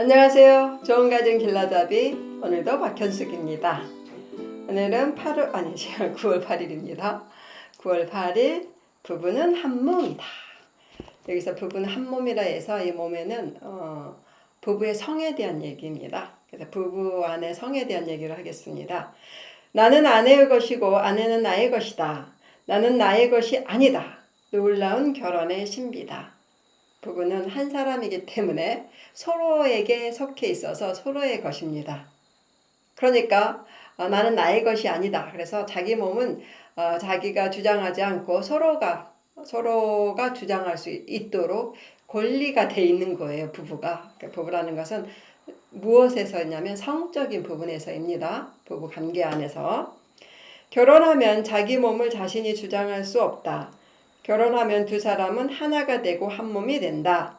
안녕하세요. 좋은 가정 길라잡이 오늘도 박현숙입니다. 오늘은 8월 아니 9월 8일입니다. 9월 8일 부부는 한 몸이다. 여기서 부부는 한 몸이라 해서 이 몸에는 어, 부부의 성에 대한 얘기입니다. 그래서 부부 안의 성에 대한 얘기를 하겠습니다. 나는 아내의 것이고 아내는 나의 것이다. 나는 나의 것이 아니다. 놀라운 결혼의 신비다. 부부는 한 사람이기 때문에 서로에게 속해 있어서 서로의 것입니다. 그러니까 어, 나는 나의 것이 아니다. 그래서 자기 몸은 어, 자기가 주장하지 않고 서로가 서로가 주장할 수 있도록 권리가 돼 있는 거예요. 부부가 그러니까 부부라는 것은 무엇에서냐면 성적인 부분에서입니다. 부부 관계 안에서 결혼하면 자기 몸을 자신이 주장할 수 없다. 결혼하면 두 사람은 하나가 되고 한 몸이 된다.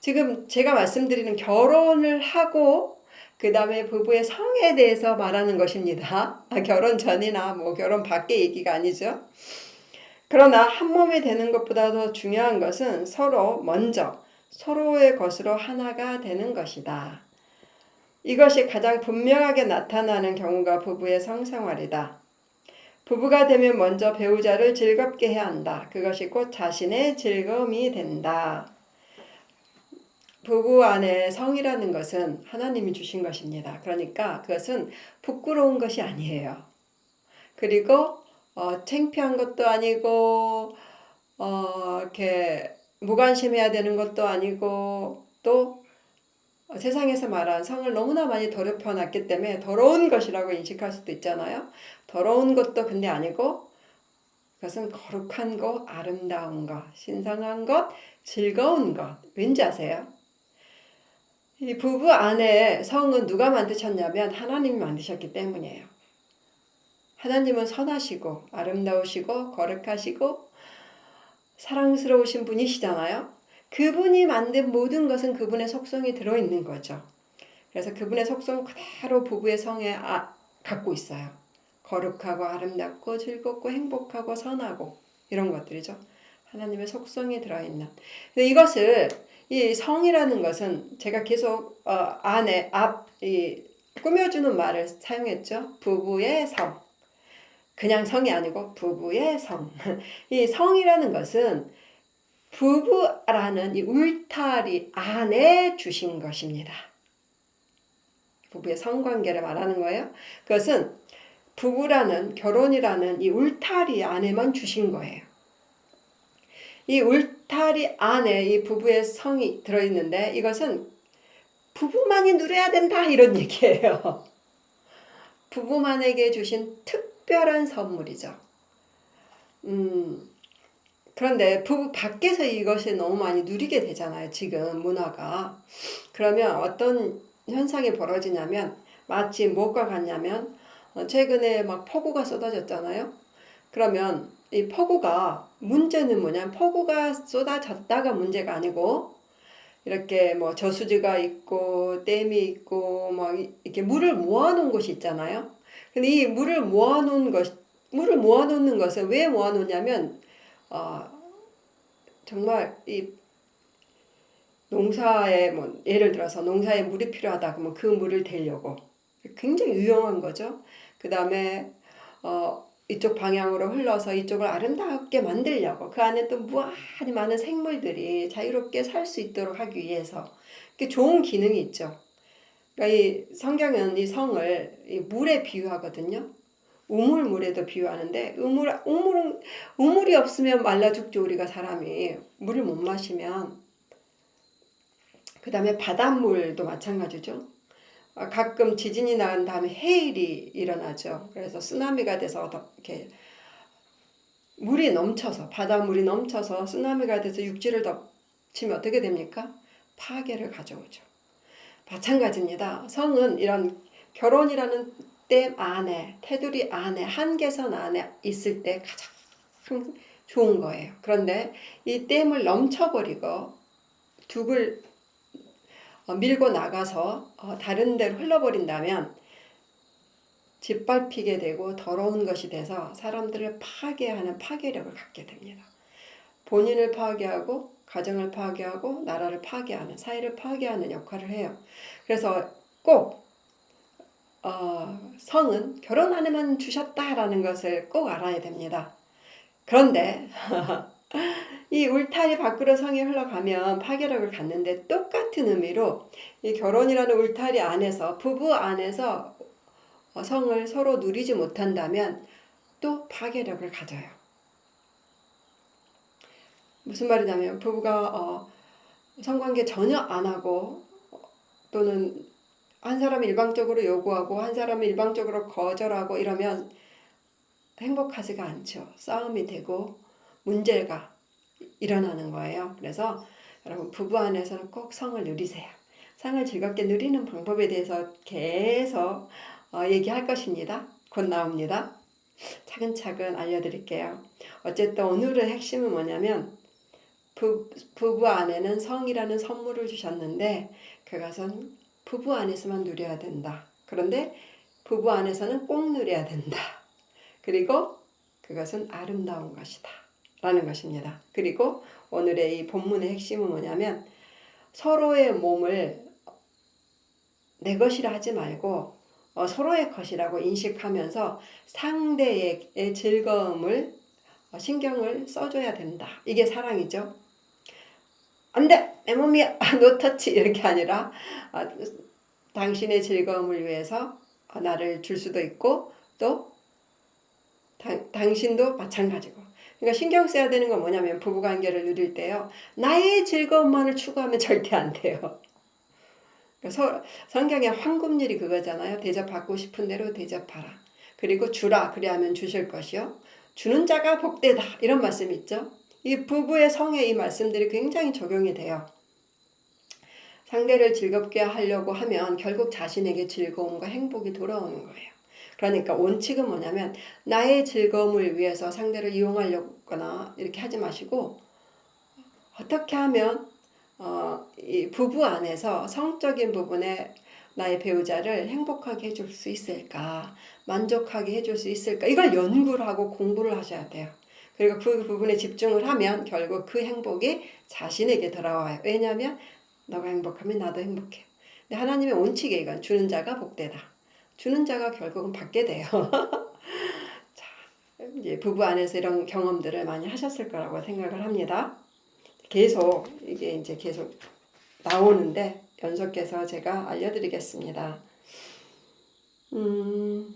지금 제가 말씀드리는 결혼을 하고 그 다음에 부부의 성에 대해서 말하는 것입니다. 아, 결혼 전이나 뭐 결혼 밖의 얘기가 아니죠. 그러나 한 몸이 되는 것보다 더 중요한 것은 서로 먼저 서로의 것으로 하나가 되는 것이다. 이것이 가장 분명하게 나타나는 경우가 부부의 성생활이다. 부부가 되면 먼저 배우자를 즐겁게 해야 한다. 그것이 곧 자신의 즐거움이 된다. 부부 안에 성이라는 것은 하나님이 주신 것입니다. 그러니까 그것은 부끄러운 것이 아니에요. 그리고 어, 창피한 것도 아니고 어, 이렇게 무관심해야 되는 것도 아니고 또 세상에서 말한 성을 너무나 많이 더럽혀 놨기 때문에 더러운 것이라고 인식할 수도 있잖아요. 더러운 것도 근데 아니고 그것은 거룩한 것, 아름다운 것, 신성한 것, 즐거운 것. 왠지 아세요? 이 부부 안에 성은 누가 만드셨냐면 하나님이 만드셨기 때문이에요. 하나님은 선하시고 아름다우시고 거룩하시고 사랑스러우신 분이시잖아요. 그분이 만든 모든 것은 그분의 속성이 들어있는 거죠. 그래서 그분의 속성 그대로 부부의 성에 아, 갖고 있어요. 거룩하고 아름답고 즐겁고 행복하고 선하고 이런 것들이죠. 하나님의 속성이 들어있는. 근데 이것을 이 성이라는 것은 제가 계속 어, 안에 앞 이 꾸며주는 말을 사용했죠. 부부의 성. 그냥 성이 아니고 부부의 성. 이 성이라는 것은 부부라는 이 울타리 안에 주신 것입니다. 부부의 성관계를 말하는 거예요. 그것은 부부라는 결혼이라는 이 울타리 안에만 주신 거예요. 이 울타리 안에 이 부부의 성이 들어있는데 이것은 부부만이 누려야 된다 이런 얘기예요. 부부만에게 주신 특별한 선물이죠. 음, 그런데 부부 밖에서 이것이 너무 많이 누리게 되잖아요. 지금 문화가. 그러면 어떤 현상이 벌어지냐면 마치 뭐가 같냐면 어, 최근에 막 폭우가 쏟아졌잖아요. 그러면 이 폭우가 문제는 뭐냐면 폭우가 쏟아졌다가 문제가 아니고 이렇게 뭐 저수지가 있고 댐이 있고 막 이렇게 물을 모아놓은 곳이 있잖아요. 근데 이 물을 모아놓은 것 물을 모아놓는 것을 왜 모아놓냐면 어, 정말 이 농사에 뭐 예를 들어서 농사에 물이 필요하다 그러면 그 물을 대려고 굉장히 유용한 거죠. 그 다음에 어, 이쪽 방향으로 흘러서 이쪽을 아름답게 만들려고 그 안에 또 무한히 많은 생물들이 자유롭게 살 수 있도록 하기 위해서 그 좋은 기능이 있죠. 그러니까 이 성경은 이 성을 이 물에 비유하거든요. 우물물에도 비유하는데 우물 우물은 우물이 없으면 말라 죽죠 우리가 사람이 물을 못 마시면 그 다음에 바닷물도 마찬가지죠. 아, 가끔 지진이 난 다음에 해일이 일어나죠. 그래서 쓰나미가 돼서 이렇게 물이 넘쳐서 바닷물이 넘쳐서 쓰나미가 돼서 육지를 덮치면 어떻게 됩니까? 파괴를 가져오죠. 마찬가지입니다. 성은 이런 결혼이라는 댐 안에 테두리 안에 한계선 안에 있을 때 가장 좋은 거예요. 그런데 이 댐을 넘쳐버리고 둑을 어, 밀고 나가서 어, 다른 데로 흘러버린다면 짓밟히게 되고 더러운 것이 돼서 사람들을 파괴하는 파괴력을 갖게 됩니다. 본인을 파괴하고 가정을 파괴하고 나라를 파괴하는 사회를 파괴하는 역할을 해요. 그래서 꼭 어, 성은 결혼 안에만 주셨다라는 것을 꼭 알아야 됩니다. 그런데 이 울타리 밖으로 성이 흘러가면 파괴력을 갖는데 똑같은 의미로 이 결혼이라는 울타리 안에서 부부 안에서 어, 성을 서로 누리지 못한다면 또 파괴력을 가져요. 무슨 말이냐면 부부가 어, 성관계 전혀 안 하고 어, 또는 한 사람이 일방적으로 요구하고 한 사람이 일방적으로 거절하고 이러면 행복하지가 않죠. 싸움이 되고 문제가 일어나는 거예요. 그래서 여러분 부부 안에서는 꼭 성을 누리세요. 상을 즐겁게 누리는 방법에 대해서 계속 어, 얘기할 것입니다. 곧 나옵니다. 차근차근 알려드릴게요. 어쨌든 오늘의 핵심은 뭐냐면 부, 부부 안에는 성이라는 선물을 주셨는데 그것은 부부 안에서만 누려야 된다. 그런데 부부 안에서는 꼭 누려야 된다. 그리고 그것은 아름다운 것이다. 라는 것입니다. 그리고 오늘의 이 본문의 핵심은 뭐냐면 서로의 몸을 내 것이라 하지 말고 어, 서로의 것이라고 인식하면서 상대의 즐거움을 어, 신경을 써줘야 된다. 이게 사랑이죠. 안 돼! 내 몸이야! 노터치! 이렇게 아니라 아, 당신의 즐거움을 위해서 어, 나를 줄 수도 있고 또 당, 당신도 마찬가지고 그러니까 신경 써야 되는 건 뭐냐면 부부관계를 누릴 때요 나의 즐거움만을 추구하면 절대 안 돼요 그러니까 성경의 황금률이 그거잖아요 대접받고 싶은 대로 대접하라 그리고 주라 그리하면 주실 것이요 주는 자가 복되다 이런 말씀 있죠 이 부부의 성의 이 말씀들이 굉장히 적용이 돼요 상대를 즐겁게 하려고 하면 결국 자신에게 즐거움과 행복이 돌아오는 거예요. 그러니까 원칙은 뭐냐면 나의 즐거움을 위해서 상대를 이용하려거나 이렇게 하지 마시고 어떻게 하면 어, 이 부부 안에서 성적인 부분에 나의 배우자를 행복하게 해줄 수 있을까, 만족하게 해줄 수 있을까, 이걸 연구를 하고 공부를 하셔야 돼요. 그리고 그 부분에 집중을 하면 결국 그 행복이 자신에게 돌아와요. 왜냐하면 너가 행복하면 나도 행복해. 근데 하나님의 원칙에 이건 주는 자가 복되다. 주는 자가 결국은 받게 돼요. 자, 이제 부부 안에서 이런 경험들을 많이 하셨을 거라고 생각을 합니다. 계속 이게 이제 계속 나오는데 연속해서 제가 알려드리겠습니다. 음,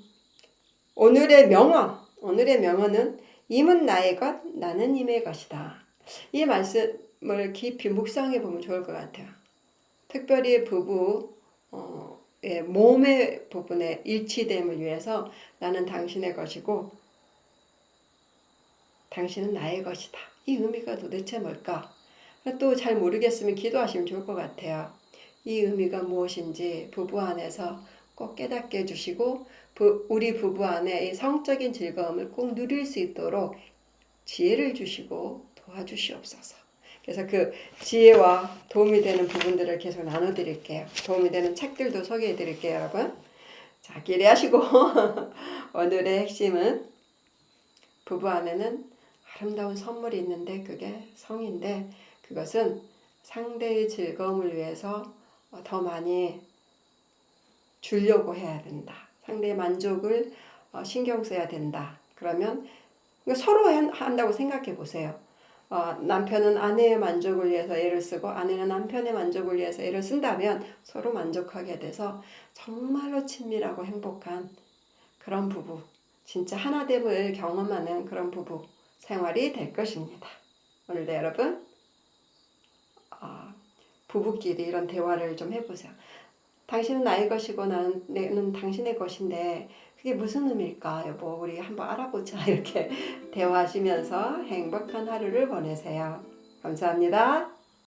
오늘의 명언, 오늘의 명언은 임은 나의 것, 나는 임의 것이다. 이 말씀을 깊이 묵상해 보면 좋을 것 같아요. 특별히 부부 어, 의 몸의 부분의 일치됨을 위해서 나는 당신의 것이고 당신은 나의 것이다. 이 의미가 도대체 뭘까? 또 잘 모르겠으면 기도하시면 좋을 것 같아요. 이 의미가 무엇인지 부부 안에서 꼭 깨닫게 해주시고 부, 우리 부부 안에 이 성적인 즐거움을 꼭 누릴 수 있도록 지혜를 주시고 도와주시옵소서. 그래서 그 지혜와 도움이 되는 부분들을 계속 나눠드릴게요. 도움이 되는 책들도 소개해드릴게요, 여러분. 자, 기대하시고 오늘의 핵심은 부부 안에는 아름다운 선물이 있는데 그게 성인데 그것은 상대의 즐거움을 위해서 더 많이 주려고 해야 된다. 상대의 만족을 어, 신경 써야 된다. 그러면 서로 한다고 생각해 보세요. 어, 남편은 아내의 만족을 위해서 애를 쓰고 아내는 남편의 만족을 위해서 애를 쓴다면 서로 만족하게 돼서 정말로 친밀하고 행복한 그런 부부, 진짜 하나됨을 경험하는 그런 부부 생활이 될 것입니다. 오늘도 여러분 어, 부부끼리 이런 대화를 좀 해보세요. 당신은 나의 것이고 나는 내는 당신의 것인데 그게 무슨 의미일까 여보 우리 한번 알아보자 이렇게 대화하시면서 행복한 하루를 보내세요. 감사합니다.